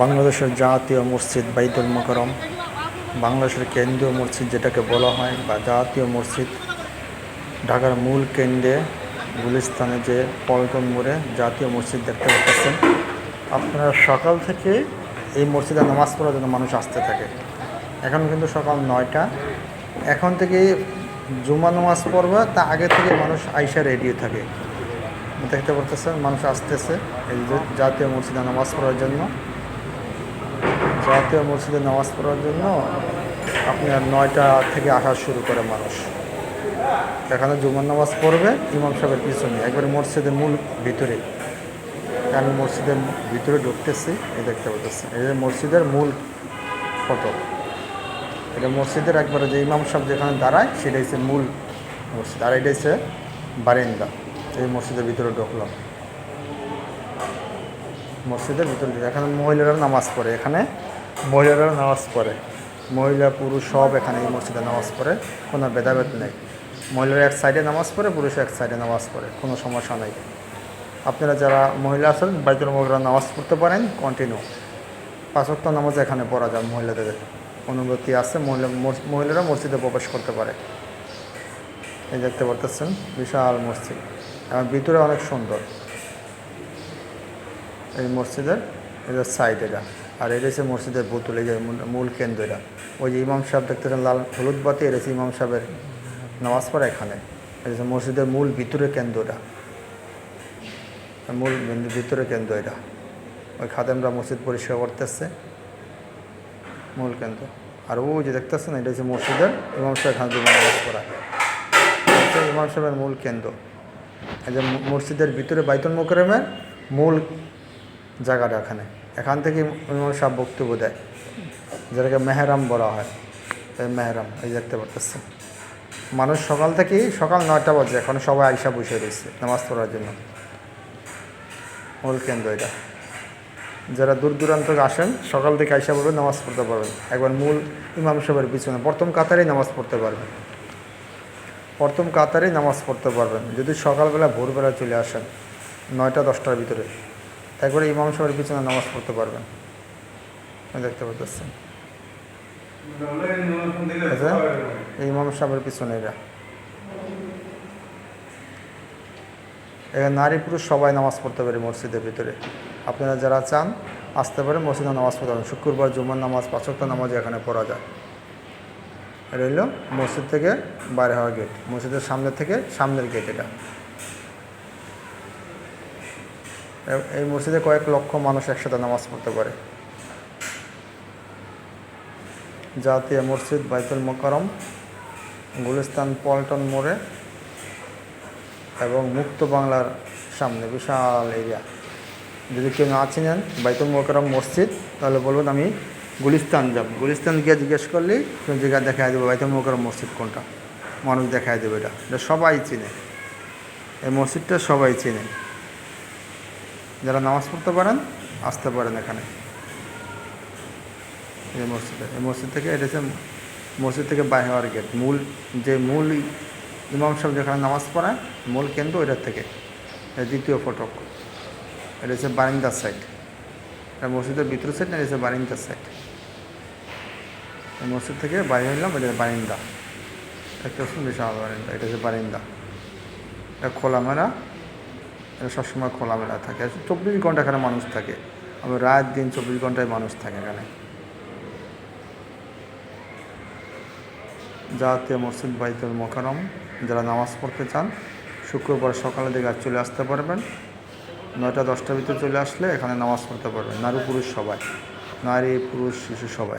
বাংলাদেশের জাতীয় মসজিদ বাইতুল মোকরম, বাংলাদেশের কেন্দ্রীয় মসজিদ যেটাকে বলা হয়, বা জাতীয় মসজিদ, ঢাকার মূল কেন্দ্রে, গুলিস্তানে যে পল্টন মোড়ে জাতীয় মসজিদ দেখতে পাচ্ছেন। আপনারা সকাল থেকে এই মসজিদে নামাজ পড়ার জন্য মানুষ আসতে থাকে। এখন কিন্তু সকাল নয়টা। এখন থেকে জুমা নামাজ পড়বে, তা আগে থেকে মানুষ আইসা রেডি থাকে। দেখতে পারতেছেন, মানুষ আসতেছে এই জাতীয় মসজিদে নামাজ পড়ার জন্য। জাতীয় মসজিদে নামাজ পড়ার জন্য আপনার নয়টা থেকে আসা শুরু করে মানুষ। এখানে জুমার নামাজ পড়বে, ইমাম সাহেবের পিছনে। একবারে মসজিদের মূল ভিতরে। আমি মসজিদের ভিতরে ঢুকতেছি, এই দেখতে পাচ্ছি। যে মসজিদের মূল ফটো। এটা মসজিদের একবারে যে ইমাম সাহেব যেখানে দাঁড়ায়, সেটা হচ্ছে মূল মসজিদ। আর এটা হচ্ছে বারেন্দা। এই মসজিদের ভিতরে ঢুকলাম। মসজিদের ভিতরে এখানে মহিলারা নামাজ পড়ে। এখানে মহিলারা নামাজ পড়ে। মহিলা, পুরুষ সব এখানে এই মসজিদে নামাজ পড়ে, কোনো ভেদাভেদ নেই। মহিলারা এক সাইডে নামাজ পড়ে পুরুষ এক সাইডে নামাজ পড়ে, কোনো সমস্যা নেই। আপনারা যারা মহিলা আছেন, বাইতুল মহিলা নামাজ পড়তে পারেন কন্টিনিউ পাঁচক্ত নামাজ এখানে পড়া যায় মহিলাদের। অনুমতি আছে, মহিলা মহিলারা মসজিদে প্রবেশ করতে পারে। এই দেখতে পারতেছেন, বিশাল মসজিদ। এবং ভিতরে অনেক সুন্দর। এই মসজিদের এটা সাইড এটা আর এটা মসজিদের বোতল এই যে মূল- কেন্দ্র এটা ওই যে ইমাম সাহেব দেখতেছেন লাল হলুদ বাতি এটা ইমাম সাহেবের নামাজ পড়া এখানে। এটা মসজিদের মূল ভিতরে কেন্দ্রটা। মূল ভিতরে কেন্দ্র এটা ওই খাদেমরা মসজিদ পরিষ্কার করতেছে। মূল কেন্দ্র। আর ও যে দেখতেছেন, এটা হচ্ছে মসজিদের ইমাম সাহেব জুমা নামাজ হচ্ছে ইমাম সাহেবের মূল কেন্দ্র। এই যে মসজিদের ভিতরে বাইতুল মোকরমের মূল জায়গাটা এখানে। এখান থেকে ইমাম সাহেব বক্তব্য দেয়, যেটাকে মেহরাম বলা হয়। এই মেহরাম, এই দেখতে পারতেছে মানুষ সকাল থেকেই সকাল নয়টা বাজে, এখন সবাই আইসা বসে রয়েছে নামাজ পড়ার জন্য। মূল কেন্দ্র এটা। যারা দূর দূরান্ত আসেন, সকাল থেকে আইসা পড়বেন নামাজ পড়তে পারবেন। একবার মূল ইমাম সাহেবের পিছনে, প্রথম কাতারেই নামাজ পড়তে পারবেন। প্রথম কাতারেই নামাজ পড়তে পারবেন। যদি সকালবেলা ভোরবেলা চলে আসেন, নয়টা, দশটার ভিতরে। একবারে ইমাম সাহেবের পিছনে নামাজ পড়তে পারবেন। দেখতে পাচ্ছেন ইমাম সাহেবের পিছনে এরা। এখানে নারী পুরুষ সবাই নামাজ পড়তে পারে মসজিদের ভিতরে। আপনারা যারা চান, আসতে পারে মসজিদে নামাজ পড়তে পারেন শুক্রবার জুমার নামাজ পাঁচক্ত নামাজ এখানে পড়া যায়। এটা হইল মসজিদ থেকে বাইরে হওয়ার গেট মসজিদের সামনে থেকে সামনের গেট এটা এ- এই মসজিদে কয়েক লক্ষ মানুষ একসাথে নামাজ পড়তে পারে। জাতীয় মসজিদ বাইতুল মোকারম গুলিস্তান পল্টন মোড়ে এবং মুক্ত বাংলার সামনে বিশাল এরিয়া। যদি কেউ না চিনেন বাইতুল মোকারম মসজিদ, তাহলে বলবেন আমি গুলিস্তান যাব। গুলিস্তান গিয়ে জিজ্ঞেস করলেই তুমি জায়গা দেখাই দেবে বাইতুল মোকারম মসজিদ কোনটা। মানুষ দেখাই দেবে এটা। এটা সবাই চিনে। এই মসজিদটা সবাই চিনে। যারা নামাজ পড়তে পারেন, আসতে পারেন এখানে। এই মসজিদে, এই মসজিদ থেকে এটা হচ্ছে মসজিদ থেকে বাইরে হওয়ার গেট মূল, যে মূল ইমাম সাহেব যেখানে নামাজ পড়ায় মূল কেন্দ্র এটার থেকে। দ্বিতীয় ফটক। এটা হচ্ছে বারিন্দার সাইড এটা মসজিদের ভিতর সাইড না, এটা হচ্ছে বারিন্দার সাইড মসজিদ থেকে বাইরে হইলাম, এটা বারিন্দা। একটা পাচ্ছেন বিশাল বারিন্দা, এটা হচ্ছে বারিন্দা। এটা খোলামেলা। সবসময় খোলামেলা থাকে। চব্বিশ ঘণ্টা এখানে মানুষ থাকে। আমি রাত দিন চব্বিশ ঘন্টায় মানুষ থাকে এখানে। জাতীয় মসজিদ বাইতুল মোকারম যারা নামাজ পড়তে চান, শুক্রবার সকালে দিকে চলে আসতে পারবেন। নয়টা, দশটার ভিতরে চলে আসলে এখানে নামাজ পড়তে পারবেন। নারী, পুরুষ সবাই। নারী, পুরুষ, শিশু সবাই।